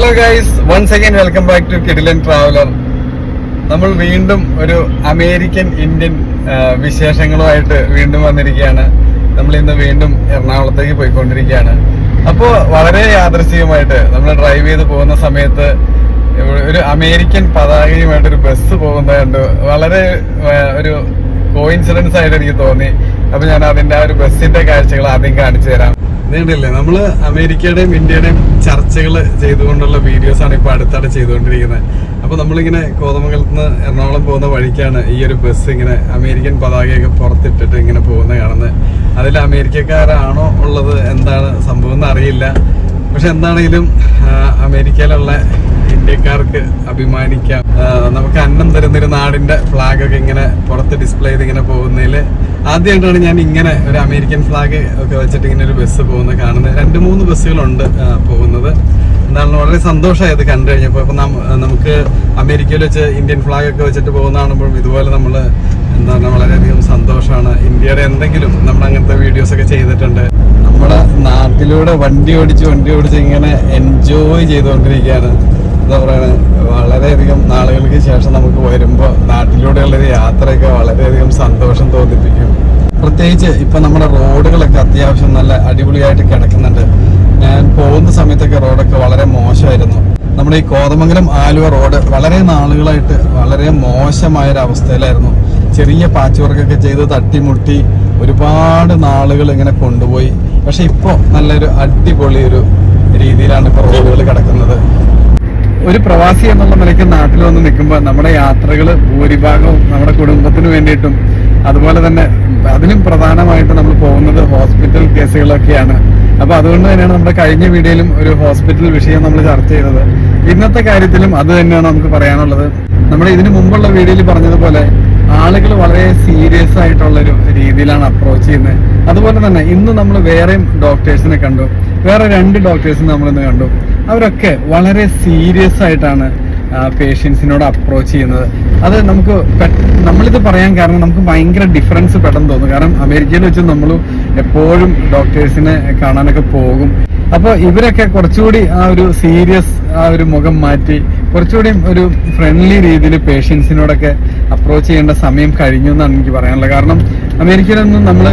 Hello guys once again welcome back to Kidilan traveller നമ്മൾ വീണ്ടും ഒരു അമേരിക്കൻ ഇന്ത്യൻ വിശേഷങ്ങളുമായിട്ട് വീണ്ടും വന്നിരിക്കുകയാണ്. നമ്മൾ ഇന്ന് വീണ്ടും എറണാകുളത്തേക്ക് പോയിക്കൊണ്ടിരിക്കുകയാണ്. അപ്പോൾ വളരെ യാദൃശ്ചികമായിട്ട് നമ്മൾ ഡ്രൈവ് ചെയ്ത് പോകുന്ന സമയത്ത് ഒരു അമേരിക്കൻ പതാകയുമായിട്ട് ഒരു ബസ് പോകുന്നത് കണ്ടു വളരെ ഒരു കോയിൻസിഡൻസ് ആയിട്ട് എനിക്ക് തോന്നി. അപ്പൊ ഞാൻ അതിന്റെ ആ ഒരു ബസ്സിന്റെ കാഴ്ചകൾ ആദ്യം കാണിച്ചു തരാം. നീണ്ടില്ലേ? നമ്മൾ അമേരിക്കയുടെയും ഇന്ത്യയുടെയും ചർച്ചകൾ ചെയ്തുകൊണ്ടുള്ള വീഡിയോസ് ആണ് ഇപ്പൊ അടുത്താണ് ചെയ്തുകൊണ്ടിരിക്കുന്നത്. അപ്പൊ നമ്മളിങ്ങനെ കോതമംഗലത്ത് നിന്ന് എറണാകുളം പോകുന്ന വഴിക്കാണ് ഈ ഒരു ബസ് ഇങ്ങനെ അമേരിക്കൻ പതാകയൊക്കെ പുറത്തിട്ടിട്ട് ഇങ്ങനെ പോകുന്ന കാണുന്നത്. അതിൽ അമേരിക്കക്കാരാണോ ഉള്ളത് എന്താണ് സംഭവം എന്ന് അറിയില്ല പക്ഷെ എന്താണെങ്കിലും അമേരിക്കയിലുള്ള ഇന്ത്യക്കാർക്ക് അഭിമാനിക്കാം. നമുക്ക് അന്നം തരുന്നൊരു നാടിന്റെ ഫ്ലാഗ് ഒക്കെ ഇങ്ങനെ പുറത്ത് ഡിസ്പ്ലേ ചെയ്ത് ഇങ്ങനെ പോകുന്നതിൽ ആദ്യമായിട്ടാണ് ഞാൻ ഇങ്ങനെ ഒരു അമേരിക്കൻ ഫ്ലാഗ് ഒക്കെ വെച്ചിട്ട് ഇങ്ങനെ ഒരു ബസ് പോകുന്നത് കാണുന്നത്. രണ്ട് മൂന്ന് ബസ്സുകളുണ്ട് പോകുന്നത്. എന്താണ് വളരെ സന്തോഷമായി അത് കണ്ടു കഴിഞ്ഞപ്പോൾ. അപ്പം നമുക്ക് അമേരിക്കയിൽ വെച്ച് ഇന്ത്യൻ ഫ്ലാഗ് ഒക്കെ വെച്ചിട്ട് പോകുന്ന ഇതുപോലെ നമ്മൾ എന്താണ് വളരെയധികം സന്തോഷമാണ്. ഇന്ത്യയുടെ എന്തെങ്കിലും നമ്മൾ അങ്ങനത്തെ വീഡിയോസ് ഒക്കെ ചെയ്തിട്ടുണ്ട്. നമ്മുടെ നാട്ടിലൂടെ വണ്ടി ഓടിച്ച് വണ്ടി ഓടിച്ച് ഇങ്ങനെ എൻജോയ് ചെയ്തുകൊണ്ടിരിക്കുകയാണ്. എന്താ പറയുക വളരെയധികം നാളുകൾക്ക് ശേഷം നമുക്ക് വരുമ്പോൾ നാട്ടിലൂടെയുള്ളൊരു യാത്രയൊക്കെ വളരെയധികം സന്തോഷം തോന്നിപ്പിക്കും. പ്രത്യേകിച്ച് ഇപ്പൊ നമ്മുടെ റോഡുകളൊക്കെ അത്യാവശ്യം നല്ല അടിപൊളിയായിട്ട് കിടക്കുന്നുണ്ട്. ഞാൻ പോകുന്ന സമയത്തൊക്കെ റോഡൊക്കെ വളരെ മോശമായിരുന്നു. നമ്മുടെ ഈ കോതമംഗലം ആലുവ റോഡ് വളരെ നാളുകളായിട്ട് വളരെ മോശമായ ഒരു അവസ്ഥയിലായിരുന്നു ചെറിയ പാച്ച് വർക്കൊക്കെ ചെയ്ത് തട്ടിമുട്ടി ഒരുപാട് നാളുകൾ ഇങ്ങനെ കൊണ്ടുപോയി. പക്ഷെ ഇപ്പോൾ നല്ലൊരു അടിപൊളി ഒരു രീതിയിലാണ് ഇപ്പോൾ റോഡുകൾ കിടക്കുന്നത്. ഒരു പ്രവാസി എന്നുള്ള നിലയ്ക്ക് നാട്ടിൽ വന്ന് നിൽക്കുമ്പോൾ നമ്മുടെ യാത്രകൾ ഭൂരിഭാഗവും നമ്മുടെ കുടുംബത്തിന് വേണ്ടിയിട്ടും അതുപോലെ തന്നെ അതിലും പ്രധാനമായിട്ട് നമ്മൾ പോകുന്നത് ഹോസ്പിറ്റൽ കേസുകളൊക്കെയാണ്. അപ്പൊ അതുകൊണ്ട് തന്നെയാണ് നമ്മുടെ കഴിഞ്ഞ വീഡിയോയിലും ഒരു ഹോസ്പിറ്റൽ വിഷയം നമ്മൾ ചർച്ച ചെയ്തത്. ഇന്നത്തെ കാര്യത്തിലും അത് തന്നെയാണ് നമുക്ക് പറയാനുള്ളത്. നമ്മൾ ഇതിനു മുമ്പുള്ള വീഡിയോയിൽ പറഞ്ഞതുപോലെ ആളുകൾ വളരെ സീരിയസ് ആയിട്ടുള്ള ഒരു രീതിയിലാണ് അപ്രോച്ച് ചെയ്യുന്നത്. അതുപോലെ തന്നെ ഇന്ന് നമ്മൾ വേറെയും ഡോക്ടേഴ്സിനെ കണ്ടു. വേറെ രണ്ട് ഡോക്ടേഴ്സിനെ നമ്മൾ ഇന്ന് കണ്ടു. അവരൊക്കെ വളരെ സീരിയസ് ആയിട്ടാണ് പേഷ്യൻസിനോട് അപ്രോച്ച് ചെയ്യുന്നത്. അത് നമുക്ക് നമ്മളിത് പറയാൻ കാരണം നമുക്ക് ഭയങ്കര ഡിഫറൻസ് പെട്ടെന്ന് തോന്നും. കാരണം അമേരിക്കയിൽ വെച്ച് നമ്മൾ എപ്പോഴും ഡോക്ടേഴ്സിനെ കാണാനൊക്കെ പോകും. അപ്പോൾ ഇവരൊക്കെ കുറച്ചുകൂടി ആ ഒരു സീരിയസ് ആ ഒരു മുഖം മാറ്റി കുറച്ചുകൂടി ഒരു ഫ്രണ്ട്ലി രീതിയിൽ പേഷ്യൻസിനോടൊക്കെ അപ്രോച്ച് ചെയ്യേണ്ട സമയം കഴിഞ്ഞു എന്നാണ് എനിക്ക് പറയാനുള്ളത്. കാരണം അമേരിക്കയിലൊന്നും നമ്മൾ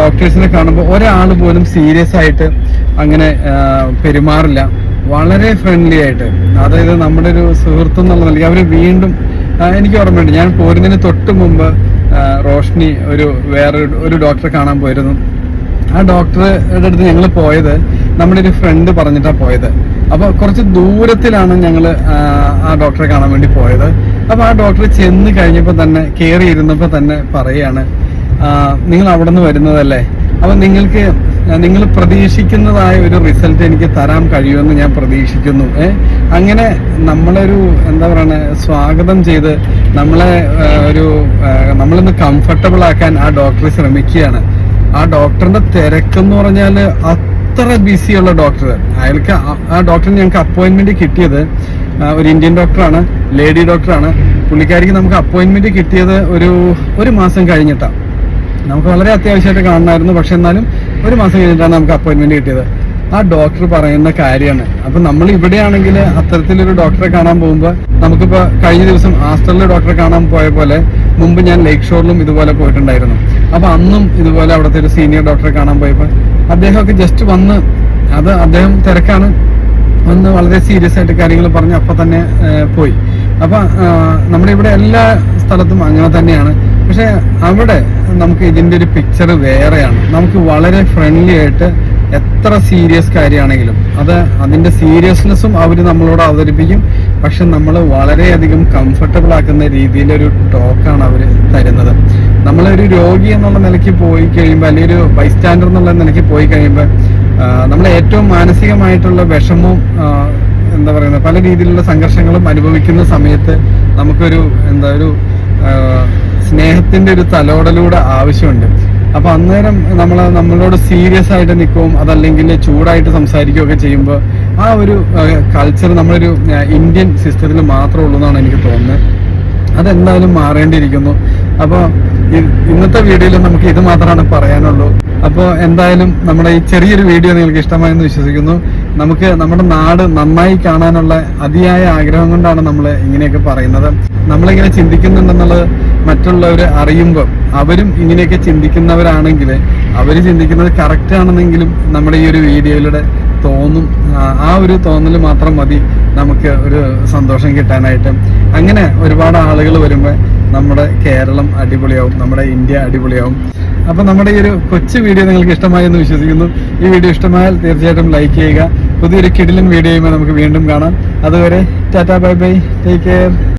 ഡോക്ടേഴ്സിനെ കാണുമ്പോൾ ഒരാൾ പോലും സീരിയസ് ആയിട്ട് അങ്ങനെ പെരുമാറില്ല. വളരെ ഫ്രണ്ട്ലി ആയിട്ട്. അതായത് നമ്മുടെ ഒരു സുഹൃത്ത് എന്നുള്ള നിലയ്ക്ക് അവർ വീണ്ടും എനിക്ക് ഓർമ്മയുണ്ട്. ഞാൻ പോരുന്നതിന് തൊട്ട് മുമ്പ് റോഷ്നി ഒരു വേറെ ഒരു ഡോക്ടറെ കാണാൻ പോയിരുന്നു. ആ ഡോക്ടറുടെ അടുത്ത് ഞങ്ങൾ പോയത് നമ്മുടെ ഒരു ഫ്രണ്ട് പറഞ്ഞിട്ടാണ് പോയത്. അപ്പൊ കുറച്ച് ദൂരത്തിലാണ് ഞങ്ങൾ ആ ഡോക്ടറെ കാണാൻ വേണ്ടി പോയത്. അപ്പൊ ആ ഡോക്ടർ ചെന്ന് കഴിഞ്ഞപ്പോൾ തന്നെ കയറി ഇരുന്നപ്പോൾ തന്നെ പറയാണ് നിങ്ങൾ അവിടെ നിന്ന് വരുന്നതല്ലേ? അപ്പൊ നിങ്ങൾക്ക് നിങ്ങൾ പ്രതീക്ഷിക്കുന്നതായ ഒരു റിസൾട്ട് എനിക്ക് തരാൻ കഴിയുമെന്ന് ഞാൻ പ്രതീക്ഷിക്കുന്നു. ഏ? അങ്ങനെ നമ്മളൊരു എന്താ പറയണ സ്വാഗതം ചെയ്ത് നമ്മളെ ഒരു നമ്മളൊന്ന് കംഫർട്ടബിൾ ആക്കാൻ ആ ഡോക്ടർ ശ്രമിക്കുകയാണ്. ആ ഡോക്ടറിന്റെ തിരക്കെന്ന് പറഞ്ഞാൽ അത്ര ബിസിയുള്ള ഡോക്ടർ അയാൾക്ക് ആ ഡോക്ടറിന് ഞങ്ങൾക്ക് അപ്പോയിന്റ്മെന്റ് കിട്ടിയത് ഒരു ഇന്ത്യൻ ഡോക്ടറാണ് ലേഡി ഡോക്ടറാണ് പുള്ളിക്കാരിക്ക് നമുക്ക് അപ്പോയിന്റ്മെന്റ് കിട്ടിയത് ഒരു ഒരു മാസം കഴിഞ്ഞിട്ടാണ് നമുക്ക് വളരെ അത്യാവശ്യമായിട്ട് കാണണമായിരുന്നു. പക്ഷെ എന്നാലും ഒരു മാസം കഴിഞ്ഞിട്ടാണ് നമുക്ക് അപ്പോയിന്റ്മെന്റ് കിട്ടിയത്. ആ ഡോക്ടർ പറയുന്ന കാര്യമാണ്. അപ്പൊ നമ്മൾ ഇവിടെയാണെങ്കിൽ അത്തരത്തിലൊരു ഡോക്ടറെ കാണാൻ പോകുമ്പോൾ നമുക്കിപ്പോ കഴിഞ്ഞ ദിവസം ആസ്റ്ററിലെ ഡോക്ടറെ കാണാൻ പോയ പോലെ മുമ്പ് ഞാൻ ലേക്ക് ഷോറിലും ഇതുപോലെ പോയിട്ടുണ്ടായിരുന്നു. അപ്പൊ അന്നും ഇതുപോലെ അവിടുത്തെ ഒരു സീനിയർ ഡോക്ടറെ കാണാൻ പോയപ്പോൾ അദ്ദേഹമൊക്കെ ജസ്റ്റ് വന്ന് അത് അദ്ദേഹം തിരക്കാണ്. വന്ന് വളരെ സീരിയസ് ആയിട്ട് കാര്യങ്ങൾ പറഞ്ഞ് അപ്പൊ തന്നെ പോയി. അപ്പൊ നമ്മുടെ ഇവിടെ എല്ലാ സ്ഥലത്തും അങ്ങനെ തന്നെയാണ്. പക്ഷെ അവിടെ നമുക്ക് ഇതിന്റെ ഒരു പിക്ചർ വേറെയാണ്. നമുക്ക് വളരെ ഫ്രണ്ട്ലി ആയിട്ട് എത്ര സീരിയസ് കാര്യമാണെങ്കിലും അത് അതിന്റെ സീരിയസ്നെസ്സും അവർ നമ്മളോട് അവതരിപ്പിക്കും. പക്ഷെ നമ്മൾ വളരെയധികം കംഫർട്ടബിൾ ആക്കുന്ന രീതിയിലൊരു ടോക്കാണ് അവർ തരുന്നത്. നമ്മളൊരു രോഗി എന്നുള്ള നിലയ്ക്ക് പോയി കഴിയുമ്പോൾ അല്ലെങ്കിൽ ഒരു ബൈസ്റ്റാൻഡർ എന്നുള്ള നിലയ്ക്ക് പോയി കഴിയുമ്പോൾ നമ്മൾ ഏറ്റവും മാനസികമായിട്ടുള്ള വിഷമവും എന്താ പറയുന്നത് പല രീതിയിലുള്ള സംഘർഷങ്ങളും അനുഭവിക്കുന്ന സമയത്ത് നമുക്കൊരു എന്താ ഒരു സ്നേഹത്തിന്റെ ഒരു തലോടലൂടെ ആവശ്യമുണ്ട്. അപ്പൊ അന്നേരം നമ്മൾ നമ്മളോട് സീരിയസ് ആയിട്ട് നിൽക്കും അതല്ലെങ്കിൽ ചൂടായിട്ട് സംസാരിക്കുകയൊക്കെ ചെയ്യുമ്പോൾ ആ ഒരു കൾച്ചർ നമ്മളൊരു ഇന്ത്യൻ സിസ്റ്റത്തിൽ മാത്രമേ ഉള്ളൂ എന്നാണ് എനിക്ക് തോന്നുന്നത്. അതെന്തായാലും മാറേണ്ടിയിരിക്കുന്നു. അപ്പോൾ ഇന്നത്തെ വീഡിയോയിൽ നമുക്ക് ഇത് മാത്രമാണ് പറയാനുള്ളൂ. അപ്പോൾ എന്തായാലും നമ്മുടെ ഈ ചെറിയൊരു വീഡിയോ നിങ്ങൾക്ക് ഇഷ്ടമായെന്ന് വിശ്വസിക്കുന്നു. നമുക്ക് നമ്മുടെ നാട് നന്നായി കാണാനുള്ള അതിയായ ആഗ്രഹം കൊണ്ടാണ് നമ്മൾ ഇങ്ങനെയൊക്കെ പറയുന്നത്. നമ്മളിങ്ങനെ ചിന്തിക്കുന്നുണ്ടെന്നുള്ളത് മറ്റുള്ളവർ അറിയുമ്പോൾ അവരും ഇങ്ങനെയൊക്കെ ചിന്തിക്കുന്നവരാണെങ്കിൽ അവർ ചിന്തിക്കുന്നത് കറക്റ്റ് ആണെന്നെങ്കിലും നമ്മുടെ ഈ ഒരു വീഡിയോയിലൂടെ തോന്നും. ആ, ഒരു തോന്നൽ മാത്രം മതി നമുക്ക് ഒരു സന്തോഷം കിട്ടാനായിട്ട്. അങ്ങനെ ഒരുപാട് ആളുകൾ വരുമ്പോൾ നമ്മുടെ കേരളം അടിപൊളിയാവും നമ്മുടെ ഇന്ത്യ അടിപൊളിയാവും. അപ്പം നമ്മുടെ ഈ ഒരു കൊച്ചു വീഡിയോ നിങ്ങൾക്ക് ഇഷ്ടമായി എന്ന് വിശ്വസിക്കുന്നു. ഈ വീഡിയോ ഇഷ്ടമായാൽ തീർച്ചയായിട്ടും ലൈക്ക് ചെയ്യുക. പുതിയൊരു കിടിലൻ വീഡിയോയുമായി നമുക്ക് വീണ്ടും കാണാം. അതുവരെ tata bye bye. Take care